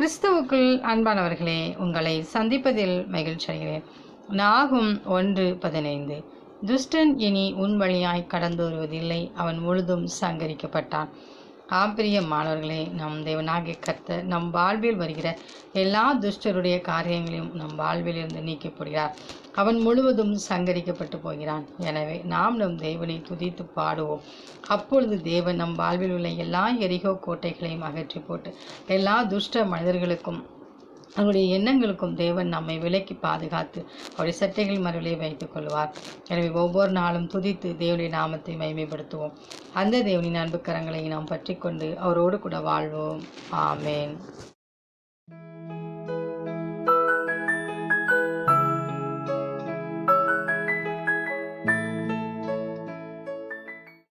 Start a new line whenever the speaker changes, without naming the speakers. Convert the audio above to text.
கிறிஸ்துவுக்குள் அன்பானவர்களே உங்களை சந்திப்பதில் மகிழ்ச்சி அடைகிறேன். நாகும் ஒன்று பதினைந்து. துஷ்டன் இனி உன் வழியாய் கடந்து வருவதில்லை அவன் முழுதும் சங்கரிக்கப்பட்டான். ஆம்பிரிய மாணவர்களே நம் தேவனாகிய கத்த நம் வாழ்வில் வருகிற எல்லா துஷ்டருடைய காரியங்களையும் நம் வாழ்வில் இருந்து நீக்கப்படுகிறார். அவன் முழுவதும் சங்கரிக்கப்பட்டு போகிறான். எனவே நாம் நம் தேவனை துதித்து பாடுவோம். அப்பொழுது தேவன் நம் வாழ்வில் உள்ள எல்லா எரிகோ கோட்டைகளையும் அகற்றி போட்டு எல்லா துஷ்ட மனிதர்களுக்கும் அவருடைய எண்ணங்களுக்கும் தேவன் நம்மை விலக்கி பாதுகாத்து அவருடைய சட்டைகள் மறுவிலே வைத்துக் கொள்வார். எனவே ஒவ்வொரு நாளும் துதித்து தேவனுடைய நாமத்தை மைமைப்படுத்துவோம் அந்த தேவனின் அன்பு கரங்களை நாம் பற்றி கொண்டு அவரோடு கூட வாழ்வோம். ஆமேன்.